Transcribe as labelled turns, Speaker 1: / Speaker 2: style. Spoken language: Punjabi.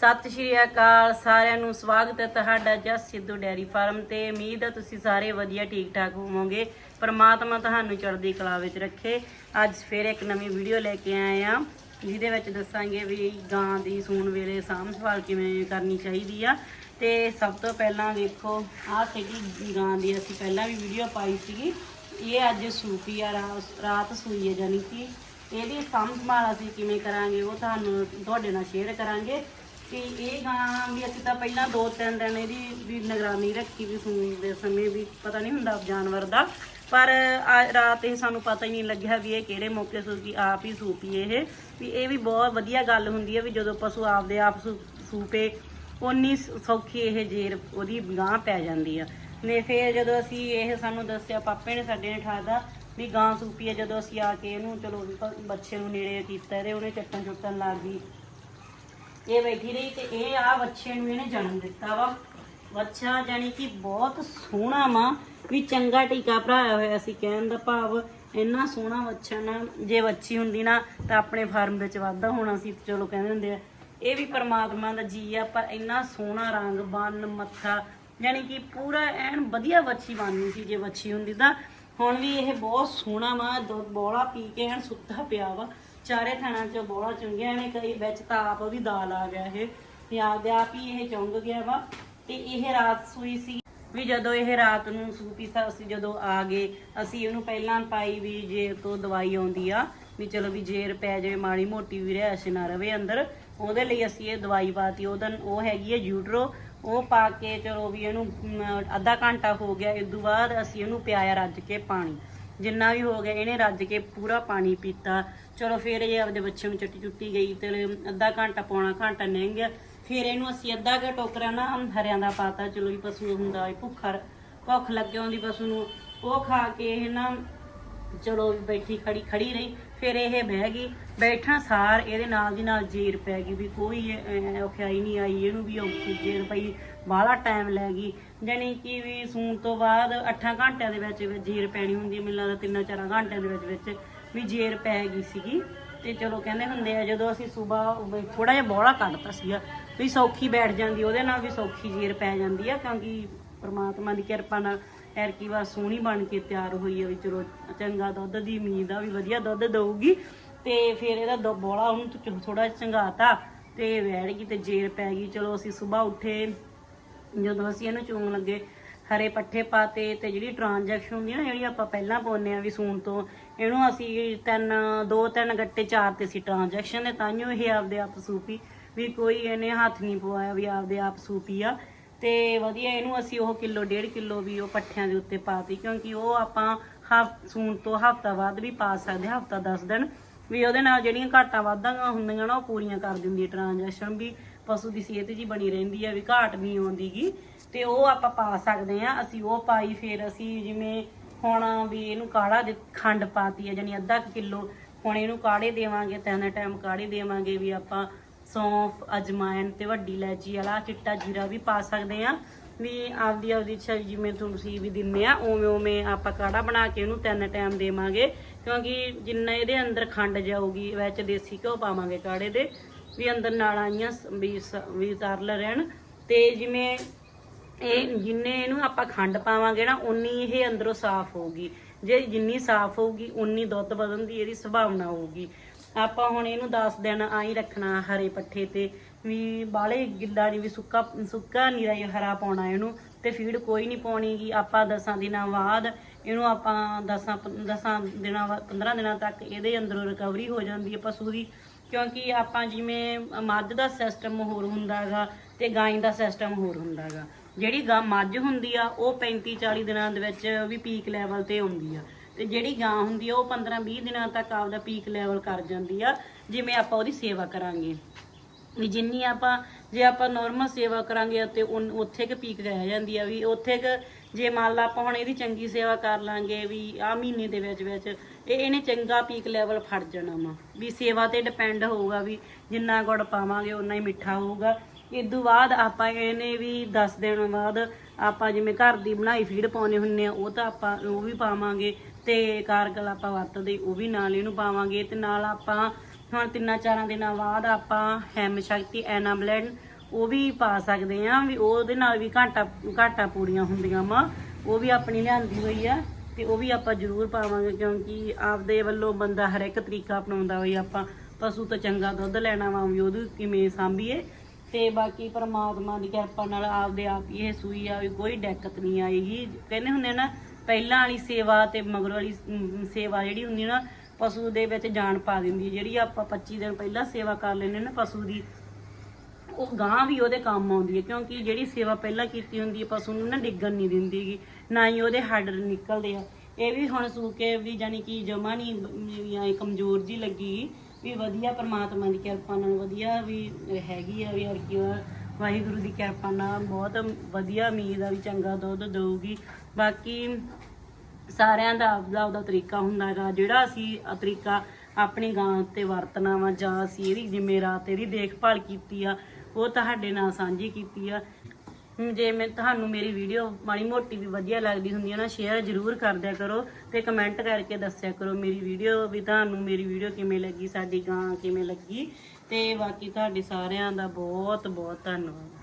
Speaker 1: ਸਤਿ ਸ਼੍ਰੀ ਅਕਾਲ, ਸਾਰਿਆਂ ਨੂੰ ਸਵਾਗਤ ਹੈ ਤੁਹਾਡਾ ਜਸ ਸਿੱਧੂ ਡੈਰੀ ਫਾਰਮ ਤੇ। ਉਮੀਦ ਹੈ ਤੁਸੀਂ ਸਾਰੇ ਵਧੀਆ ਠੀਕ ਠਾਕ ਹੋਵੋਗੇ। ਪਰਮਾਤਮਾ ਤੁਹਾਨੂੰ ਚੜ੍ਹਦੀ ਕਲਾ ਵਿੱਚ ਰੱਖੇ। ਅੱਜ ਫਿਰ ਇੱਕ ਨਵੀਂ ਵੀਡੀਓ ਲੈ ਕੇ ਆਏ ਆ ਜਿਹਦੇ ਵਿੱਚ ਦੱਸਾਂਗੇ ਵੀ ਗਾਂ ਦੀ ਸੂਣ ਵੇਲੇ ਸਾਂਭ ਸੰਭਾਲ ਕਿਵੇਂ ਕਰਨੀ ਚਾਹੀਦੀ ਆ। ਤੇ ਸਭ ਤੋਂ ਪਹਿਲਾਂ ਵੇਖੋ, ਆਹ ਸੀਗੀ ਗਾਂ ਦੀ ਅਸੀਂ ਪਹਿਲਾਂ ਵੀ ਵੀਡੀਓ ਪਾਈ ਸੀਗੀ। ਇਹ ਅੱਜ ਸੂਪੀ ਆ, ਰਾਤ ਸੂਈ ਹੈ ਜਾਨੀ ਕਿ। ਇਹਦੀ ਸਾਂਭ ਸੰਭਾਲ ਅਸੀਂ ਕਿਵੇਂ ਕਰਾਂਗੇ, ਉਹ ਤੁਹਾਨੂੰ ਤੁਹਾਡੇ ਨਾਲ ਸ਼ੇਅਰ ਕਰਾਂਗੇ। ਕਿ ਇਹ ਗਾਂ ਵੀ ਅਸੀਂ ਤਾਂ ਪਹਿਲਾਂ ਦੋ ਤਿੰਨ ਦਿਨ ਇਹਦੀ ਵੀ ਨਿਗਰਾਨੀ ਰੱਖੀ ਵੀ ਸੂਈ ਦੇ ਸਮੇਂ ਵੀ ਪਤਾ ਨਹੀਂ ਹੁੰਦਾ ਜਾਨਵਰ ਦਾ। ਪਰ ਆ- ਰਾਤ ਇਹ ਸਾਨੂੰ ਪਤਾ ਹੀ ਨਹੀਂ ਲੱਗਿਆ ਵੀ ਇਹ ਕਿਹੜੇ ਮੌਕੇ ਸੂਪੀ ਆਪ ਹੀ ਸੂਪੀ ਇਹ। ਵੀ ਇਹ ਵੀ ਬਹੁਤ ਵਧੀਆ ਗੱਲ ਹੁੰਦੀ ਹੈ ਵੀ ਜਦੋਂ ਪਸ਼ੂ ਆਪਦੇ ਆਪ ਸੂ- ਸੂਪੇ ਉਨੀ ਸ- ਸੌਖੀ ਇਹ ਜੇਰ ਉਹਦੀ ਗਾਂ ਪੈ ਜਾਂਦੀ ਆ। ਨੇ ਫਿਰ ਜਦੋਂ ਅਸੀਂ ਇਹ ਸਾਨੂੰ ਦੱਸਿਆ, ਪਾਪੇ ਨੇ ਸਾਡੇ ਨੇ ਠਾਦਾ ਵੀ ਗਾਂ ਸੂਪੀ ਹੈ, ਜਦੋਂ ਅਸੀਂ ਆ ਕੇ ਇਹਨੂੰ ਚਲੋ ਵੀ ਪ- ਬੱਚੇ ਨੂੰ ਨੇੜੇ ਕੀਤਾ ਇਹਦੇ ਉਹਨੇ ਚੱਟਣ ਚੁੱਟਣ ਲੱਗ ਗਈ। ਇਹ ਬੈਠੀ ਰਹੀ ਤੇ ਇਹ ਆ ਬੱਚੇ ਨੂੰ ਇਹਨੇ ਜਨਮ ਦਿੱਤਾ ਵਾ। ਬੱਚਾ ਜਾਨੀ ਕਿ ਬਹੁਤ ਸੋਹਣਾ ਵਾ। ਵੀ ਚੰਗਾ ਟੀਕਾ ਭਰਾਇਆ ਹੋਇਆ ਸੀ ਕਹਿਣ ਦਾ ਭਾਵ। ਇੰਨਾ ਸੋਹਣਾ ਬੱਚਾ ਨਾ, ਜੇ ਬੱਚੀ ਹੁੰਦੀ ਨਾ, ਤਾਂ ਆਪਣੇ ਫਾਰਮ ਵਿੱਚ ਵਾਧਾ ਹੋਣਾ ਸੀ ਚਲੋ ਕਹਿੰਦੇ ਹੁੰਦੇ ਆ। ਇਹ ਵੀ ਪਰਮਾਤਮਾ ਦਾ ਜੀ ਆ, ਪਰ ਇੰਨਾ ਸੋਹਣਾ ਰੰਗ, ਬੰਨ, ਮੱਥਾ ਯਾਨੀ ਕਿ ਪੂਰਾ ਐਨ ਵਧੀਆ ਬੱਚੀ ਬਣਨੀ ਸੀ ਜੇ ਬੱਚੀ ਹੁੰਦੀ ਤਾਂ। ਹੁਣ ਵੀ ਇਹ ਬਹੁਤ ਸੋਹਣਾ ਵਾ, ਦੁੱਧ ਬੋਲਾ ਪੀ ਕੇ ਐਨ ਸੁੱਤਾ ਪਿਆ ਵਾ। ਚਾਰੇ ਥਾਣਾ ਚੋਂ ਬੋਲਾ ਚੁੰਗਿਆ ਨੇ, ਕਈ ਵਿੱਚ ਤਾਂ ਆਪ ਵੀ ਦਾਲ ਆ ਗਿਆ ਇਹ। ਤੇ ਆਪਦੇ ਆਪ ਹੀ ਇਹ ਚੁੰਗ ਗਿਆ ਵਾ। ਤੇ ਇਹ ਰਾਤ ਸੂਈ ਸੀ ਵੀ ਜਦੋਂ ਇਹ ਰਾਤ ਨੂੰ ਸੂਪੀ ਸਾ ਅਸੀਂ ਜਦੋਂ ਆ ਗਏ, ਅਸੀਂ ਇਹਨੂੰ ਪਹਿਲਾਂ ਪਾਈ ਵੀ ਜੇਰ ਤੋਂ ਦਵਾਈ ਆਉਂਦੀ ਆ, ਵੀ ਚਲੋ ਵੀ ਜੇਰ ਪੈ ਜਾਵੇ, ਮਾੜੀ ਮੋਟੀ ਵੀ ਰਹਿਸ਼ ਨਾ ਰਵੇ ਅੰਦਰ। ਉਹਦੇ ਲਈ ਅਸੀਂ ਇਹ ਦਵਾਈ ਪਾਤੀ, ਉਹਦਾ ਉਹ ਹੈਗੀ ਹੈ ਯੂਟਰੋ, ਉਹ ਪਾ ਕੇ ਚਲੋ ਵੀ ਇਹਨੂੰ ਅੱਧਾ ਘੰਟਾ ਹੋ ਗਿਆ, ਇਸ ਤੋਂ ਬਾਅਦ ਅਸੀਂ ਇਹਨੂੰ ਪਿਆਇਆ ਰੱਜ ਕੇ ਪਾਣੀ। ਜਿੰਨਾ ਵੀ ਹੋ ਗਿਆ, ਇਹਨੇ ਰੱਜ ਕੇ ਪੂਰਾ ਪਾਣੀ ਪੀਤਾ। ਚਲੋ ਫਿਰ ਇਹ ਆਪਦੇ ਬੱਚੇ ਨੂੰ ਚੱਟੀ ਚੁੱਟੀ ਗਈ ਤੇ ਅੱਧਾ ਘੰਟਾ ਪੌਣਾ ਘੰਟਾ ਲੰਘ ਗਿਆ। ਫਿਰ ਇਹਨੂੰ ਅਸੀਂ ਅੱਧਾ ਕੁ ਟੋਕਰਾ ਨਾ ਹਰਿਆਂ ਦਾ ਪਾਤਾ, ਚਲੋ ਵੀ ਪਸ਼ੂ ਹੁੰਦਾ ਹੈ ਭੁੱਖਾ ਭੁੱਖ ਲੱਗੇ ਹੁੰਦੀ ਪਸ਼ੂ ਨੂੰ। ਉਹ ਖਾ ਕੇ ਇਹ ਨਾ ਚਲੋ ਬੈਠੀ ਖੜੀ ਖੜੀ ਰਹੀ, ਫਿਰ ਇਹ ਬਹਿ ਗਈ। ਬੈਠਾ ਸਾਰ ਇਹਦੇ ਨਾਲ ਦੀ ਨਾਲ ਜੀਰ ਪੈ ਗਈ ਵੀ ਕੋਈ ਔਖਿਆਈ ਨਹੀਂ ਆਈ, ਇਹਨੂੰ ਵੀ ਔਖੀ ਜੀਰ ਪਈ, ਬਾਹਲਾ ਟਾਈਮ ਲੈ ਗਈ। ਜਾਣੀ ਕਿ ਵੀ ਸੂਣ ਤੋਂ ਬਾਅਦ 8 ਘੰਟਿਆਂ ਦੇ ਵਿੱਚ ਜੀਰ ਪੈਣੀ ਹੁੰਦੀ ਮੈਨੂੰ ਲੱਗਦਾ 3-4 ਘੰਟਿਆਂ ਦੇ ਵਿੱਚ ਵਿੱਚ। ਵੀ ਜੇਰ ਪੈ ਗਈ ਸੀਗੀ। ਤੇ ਚਲੋ ਕਹਿੰਦੇ ਹੁੰਦੇ ਆ, ਜਦੋਂ ਅਸੀਂ ਸਵੇਰ ਥੋੜਾ ਜਿਹਾ ਬੋਲਾ ਕੱਢਤਾ ਸੀਗਾ, ਵੀ ਸੌਖੀ ਬੈਠ ਜਾਂਦੀ, ਉਹਦੇ ਨਾਲ ਵੀ ਸੌਖੀ ਜੇਰ ਪੈ ਜਾਂਦੀ ਆ, ਕਿਉਂਕਿ ਪ੍ਰਮਾਤਮਾ ਦੀ ਕਿਰਪਾ ਨਾਲ ਐਰਕੀ ਵਾਰ ਸੋਹਣੀ ਬਣ ਕੇ ਤਿਆਰ ਹੋਈ ਆ ਵੀ ਚਲੋ ਚੰਗਾ ਦੁੱਧ ਦੀ ਉਮੀਦ ਆ ਵੀ ਵਧੀਆ ਦੁੱਧ ਦਊਗੀ। ਤੇ ਫਿਰ ਇਹਦਾ ਦੁ- ਬੋਲਾ ਉਹਨੂੰ ਥੋੜਾ ਚੰਗਾਤਾ, ਤੇ ਬੈਠ ਗਈ ਤੇ ਜੇਰ ਪੈ ਗਈ। ਚਲੋ ਅਸੀਂ ਸਵੇਰ ਉੱਠੇ, ਜਦੋਂ ਅਸੀਂ ਇਹਨੂੰ ਚੂਣ ਲੱਗੇ ਹਰੇ ਪੱਠੇ ਪਾਤੇ ਤੇ ਜਿਹੜੀ ਟ੍ਰਾਂਜੈਕਸ਼ਨ ਹੁੰਦੀ ਨਾ, ਜਿਹੜੀ ਆਪਾਂ ਪਹਿਲਾਂ ਪਾਉਂਦੇ ਆ ਵੀ ਸੂਣ ਤੋਂ, ਇਹਨੂੰ ਅਸੀਂ ਤਿੰਨ, ਦੋ, ਤਿੰਨ ਗੱਟੇ ਚਾਰ ਤੇ ਸੀ ਟ੍ਰਾਂਜੈਕਸ਼ਨ ਦੇ ਤਾਂਿਓ ਇਹ ਆਪਦੇ ਆਪ ਸੂਪੀ, ਵੀ ਕੋਈ ਇਹਨੇ ਹੱਥ ਨਹੀਂ ਪਵਾਇਆ ਵੀ ਆਪਦੇ ਆਪ ਸੂਪੀ ਆ। ਤੇ ਵਧੀਆ ਇਹਨੂੰ ਅਸੀਂ ਉਹ ਕਿਲੋ, ਡੇਢ ਕਿਲੋ ਵੀ ਉਹ ਪੱਠਿਆਂ ਦੇ ਉੱਤੇ ਪਾਤੀ, ਕਿਉਂਕਿ ਉਹ ਆਪਾਂ ਹਫ, ਸੂਣ ਤੋਂ ਹਫਤਾ ਬਾਅਦ ਵੀ ਪਾ ਸਕਦੇ ਹਫਤਾ 10 ਦਿਨ। ਵੀ ਉਹਦੇ ਨਾਲ ਜਿਹੜੀਆਂ ਘਾਟਾਂ ਵਾਧਾਂ ਹੁੰਦੀਆਂ ਨਾ, ਉਹ ਪੂਰੀਆਂ ਕਰ ਦਿੰਦੀ ਹੈ ਟ੍ਰਾਂਜੈਕਸ਼ਨ ਵੀ। ਪਸ਼ੂ ਦੀ ਸਿਹਤ ਜੀ ਬਣੀ ਰਹਿੰਦੀ ਹੈ ਵੀ ਘਾਟ ਨਹੀਂ ਆਉਂਦੀਗੀ। ਤੇ ਉਹ ਆਪਾਂ ਪਾ ਸਕਦੇ ਆ ਅਸੀਂ ਉਹ ਪਾਈ, ਫਿਰ ਅਸੀਂ ਜਿਵੇਂ ਹੁਣ ਵੀ ਇਹਨੂੰ ਕਾੜਾ ਦੇ ਖੰਡ ਪਾਤੀ ਹੈ ਜਾਨੀ ਅੱਧਾ ਕੁ ਕਿਲੋ। ਹੁਣ ਇਹਨੂੰ ਕਾੜੇ ਦੇਵਾਂਗੇ ਤਿੰਨ ਟਾਈਮ ਕਾੜੇ ਦੇਵਾਂਗੇ ਵੀ ਆਪਾਂ ਸੌਂਫ ਅਜਮਾਇਨ ਤੇ ਵੱਡੀ ਇਲਾਇਚੀ ਵਾਲਾ ਚਿੱਟਾ ਜੀਰਾ ਵੀ ਪਾ ਸਕਦੇ ਆ ਵੀ ਆਪਦੀ ਆਪਦੀ ਇੱਛਾ ਜਿਵੇਂ ਤੁਸੀਂ ਵੀ ਦਿੰਦੇ ਆ, ਉਵੇਂ ਉਵੇਂ ਆਪਾਂ ਕਾੜਾ ਬਣਾ ਕੇ ਇਹਨੂੰ ਤਿੰਨ ਟਾਈਮ ਦੇਵਾਂਗੇ। ਕਿਉਂਕਿ ਜਿੰਨਾ ਇਹਦੇ ਅੰਦਰ ਖੰਡ ਜਾਊਗੀ, ਵਿੱਚ ਦੇਸੀ ਘਿਓ ਪਾਵਾਂਗੇ ਕਾੜੇ ਦੇ, ਵੀ ਅੰਦਰ ਨਾਲਾਂ ਆਈਆਂ ਸ- ਵੀ ਸ- ਵੀ ਤਰਲ ਰਹਿਣ। ਤੇ ਜਿਵੇਂ ਇਹ ਜਿੰਨੇ ਇਹਨੂੰ ਆਪਾਂ ਖੰਡ ਪਾਵਾਂਗੇ ਨਾ ਉਨੀ ਇਹ ਅੰਦਰੋਂ ਸਾਫ਼ ਹੋਊਗੀ। ਜੇ ਜਿੰਨੀ ਸਾਫ਼ ਹੋਊਗੀ ਉਨੀ ਦੁੱਧ ਵਧਣ ਦੀ ਇਹਦੀ ਸੰਭਾਵਨਾ ਹੋਊਗੀ। ਆਪਾਂ ਹੁਣ ਇਹਨੂੰ 10 ਦਿਨ ਆਈ ਰੱਖਣਾ ਹਰੇ ਪੱਠੇ ਤੇ, ਵੀ ਬਾਲੇ ਗਿੱਲਾ ਨਹੀਂ ਵੀ ਸੁੱਕਾ ਸੁੱਕਾ ਨਹੀਂ ਰਹੀ ਹਰਾ ਪਾਉਣਾ ਇਹਨੂੰ, ਤੇ ਫੀਡ ਕੋਈ ਨਹੀਂ ਪਾਉਣੀਗੀ। ਆਪਾਂ 10 ਦਿਨਾਂ ਬਾਅਦ ਇਹਨੂੰ ਆਪਾਂ 10 10 ਦਿਨਾਂ ਬਾਅਦ 15 ਦਿਨਾਂ ਤੱਕ ਇਹਦੇ ਅੰਦਰੋਂ ਰਿਕਵਰੀ ਹੋ ਜਾਂਦੀ ਹੈ ਪਸ਼ੂ ਦੀ। ਕਿਉਂਕਿ ਆਪਾਂ ਜਿਵੇਂ ਮੱਝ ਦਾ ਸਿਸਟਮ ਹੋਰ ਹੁੰਦਾ ਹੈਗਾ ਤੇ ਗਾਂ ਦਾ ਸਿਸਟਮ ਹੋਰ ਹੁੰਦਾ ਹੈਗਾ ਜਿਹੜੀ ਗਾਂ ਮੱਝ ਹੁੰਦੀ ਆ, ਉਹ 35 40 ਦਿਨਾਂ ਦੇ ਵਿੱਚ ਵੀ ਪੀਕ ਲੈਵਲ ਤੇ ਆਉਂਦੀ ਆ। ਤੇ ਜਿਹੜੀ ਗਾਂ ਹੁੰਦੀ ਆ, ਉਹ 15 20 ਦਿਨਾਂ ਤੱਕ ਆਪਦਾ ਪੀਕ ਲੈਵਲ ਕਰ ਜਾਂਦੀ ਆ, ਜਿਵੇਂ ਆਪਾਂ ਉਹਦੀ ਸੇਵਾ ਕਰਾਂਗੇ। ਵੀ ਜਿੰਨੀ ਆਪਾਂ, ਜੇ ਆਪਾਂ ਨਾਰਮਲ ਸੇਵਾ ਕਰਾਂਗੇ ਤੇ ਉਨ- ਉੱਥੇ ਕਿ ਪੀਕ ਰਹਿ ਜਾਂਦੀ ਆ ਵੀ, ਉੱਥੇ ਕਿ ਜੇ ਮੰਨ ਲਾ ਆਪਾਂ ਹੁਣ ਇਹਦੀ ਚੰਗੀ ਸੇਵਾ ਕਰ ਲਾਂਗੇ ਵੀ ਆ ਮਹੀਨੇ ਦੇ ਵਿੱਚ ਵਿੱਚ, ਇਹ ਇਹਨੇ ਚੰਗਾ ਪੀਕ ਲੈਵਲ ਫੜ ਜਾਣਾ ਵਾ। ਵੀ ਸੇਵਾ ਤੇ ਡਿਪੈਂਡ ਹੋਊਗਾ ਵੀ ਜਿੰਨਾ ਗੁੜ ਪਾਵਾਂਗੇ ਉਨਾ ਹੀ ਮਿੱਠਾ ਹੋਊਗਾ। ਇਦੋਂ ਬਾਅਦ ਆਪਾਂ ਇਹਨੇ ਵੀ 10 ਦਿਨ ਬਾਅਦ ਆਪਾਂ ਜਿਵੇਂ ਘਰ ਦੀ ਬਣਾਈ ਫੀਡ ਪਾਉਨੇ ਹੁੰਨੇ ਆ ਉਹ ਤਾਂ ਆਪਾਂ ਉਹ ਵੀ ਪਾਵਾਂਗੇ ਤੇ ਕਾਰਗਲ ਆਪਾਂ ਵਰਤਦੇ, ਉਹ ਵੀ ਨਾਲ ਇਹਨੂੰ ਪਾਵਾਂਗੇ ਤੇ ਨਾਲ ਆਪਾਂ ਹੁਣ ਤਿੰਨਾਂ ਚਾਰਾਂ ਦਿਨਾਂ ਬਾਅਦ ਆਪਾਂ ਹੈਮ ਸ਼ਕਤੀ ਐਨਾ ਬਲੈਂਡ ਉਹ ਵੀ ਪਾ ਸਕਦੇ ਆ ਵੀ ਉਹਦੇ ਨਾਲ ਵੀ ਘਾਟਾ ਘਾਟਾ ਪੂਰੀਆਂ ਹੁੰਦੀਆਂ ਵਾ, ਉਹ ਵੀ ਆਪਣੀ ਲਿਆਂਦੀ ਹੋਈ ਆ ਤੇ ਉਹ ਵੀ ਆਪਾਂ ਜ਼ਰੂਰ ਪਾਵਾਂਗੇ ਕਿਉਂਕਿ ਆਪਦੇ ਵੱਲੋਂ ਬੰਦਾ ਹਰ ਇੱਕ ਤਰੀਕਾ ਅਪਣਾਉਂਦਾ ਹੋਈ ਆਪਾਂ, ਪਸ਼ੂ ਤੋਂ ਚੰਗਾ ਦੁੱਧ ਲੈਣਾ ਵਾ ਵੀ ਉਹਦੀ ਕਿਵੇਂ ਸਾਂਭੀਏ। ਤੇ ਬਾਕੀ ਪਰਮਾਤਮਾ ਦੀ ਕਿਰਪਾ ਨਾਲ ਆਪਦੇ ਆਪ ਹੀ ਇਹ ਸੂਈ ਆ ਵੀ ਕੋਈ ਦਿੱਕਤ ਨਹੀਂ ਆਏਗੀ। ਕਹਿੰਦੇ ਹੁੰਦੇ ਨਾ, ਪਹਿਲਾਂ ਵਾਲੀ ਸੇਵਾ ਤੇ ਮਗਰ ਵਾਲੀ ਸੇਵਾ ਜਿਹੜੀ ਹੁੰਦੀ ਨਾ, ਪਸ਼ੂ ਦੇ ਵਿੱਚ ਜਾਨ ਪਾ ਦਿੰਦੀ ਹੈ ਜਿਹੜੀ ਆਪਾਂ 25 ਦਿਨ ਪਹਿਲਾਂ ਸੇਵਾ ਕਰ ਲੈਂਦੇ ਨਾ ਪਸ਼ੂ ਦੀ, ਉਹ ਗਾਂ ਵੀ ਉਹਦੇ ਕੰਮ ਆਉਂਦੀ ਹੈ ਕਿਉਂਕਿ ਜਿਹੜੀ ਸੇਵਾ ਪਹਿਲਾਂ ਕੀਤੀ ਹੁੰਦੀ ਹੈ ਪਸ਼ੂ ਨੂੰ ਨਾ ਡਿੱਗਣ ਨਹੀਂ ਦਿੰਦੀਗੀ ਨਾ ਹੀ ਉਹਦੇ ਹੱਡ ਨਿਕਲਦੇ ਆ। ਇਹ ਵੀ ਹੁਣ ਸੂ ਕੇ ਵੀ ਜਾਨੀ ਕਿ ਜਮਾ ਨਹੀਂ ਵੀ ਕਮਜ਼ੋਰ ਜੀ ਲੱਗੀ ਵੀ ਵਧੀਆ ਪਰਮਾਤਮਾ ਦੀ ਕਿਰਪਾ ਨਾਲ ਵਧੀਆ ਵੀ ਹੈਗੀ ਆ ਵੀ ਹਰ ਕੀ ਵਾਹਿਗੁਰੂ ਦੀ ਕਿਰਪਾ ਨਾਲ ਬਹੁਤ ਵਧੀਆ ਉਮੀਦ ਆ ਵੀ ਚੰਗਾ ਦੁੱਧ ਦਊਗੀ। ਬਾਕੀ ਸਾਰਿਆਂ ਦਾ ਆਪਦਾ ਆਪਦਾ ਤਰੀਕਾ ਹੁੰਦਾ ਹੈਗਾ। ਜਿਹੜਾ ਅਸੀਂ ਆਹ ਤਰੀਕਾ ਆਪਣੀ ਗਾਂ ਉੱਤੇ ਵਰਤਣਾ ਵਾ ਜਾਂ ਅਸੀਂ ਇਹਦੀ ਜਿੰਮੇ ਰਾਤ ਇਹਦੀ ਦੇਖਭਾਲ ਕੀਤੀ ਆ, ਉਹ ਤੁਹਾਡੇ ਨਾਲ ਸਾਂਝੀ ਕੀਤੀ ਆ। ਜੇ ਮੈਂ ਤੁਹਾਨੂੰ ਮੇਰੀ ਵੀਡੀਓ ਮਾੜੀ ਮੋਟੀ ਵੀ ਵਧੀਆ ਲੱਗਦੀ ਹੁੰਦੀ ਹੈ ਨਾ ਸ਼ੇਅਰ ਜ਼ਰੂਰ ਕਰਦਿਆ ਕਰੋ ਤੇ ਕਮੈਂਟ ਕਰਕੇ ਦੱਸਿਆ ਕਰੋ ਮੇਰੀ ਵੀਡੀਓ ਵੀ ਤੁਹਾਨੂੰ ਮੇਰੀ ਵੀਡੀਓ ਕਿਵੇਂ ਲੱਗੀ, ਸਾਡੀ ਗਾਂ ਕਿਵੇਂ ਲੱਗੀ ਤੇ ਬਾਕੀ ਤੁਹਾਡੇ ਸਾਰਿਆਂ ਦਾ ਬਹੁਤ ਬਹੁਤ ਧੰਨਵਾਦ।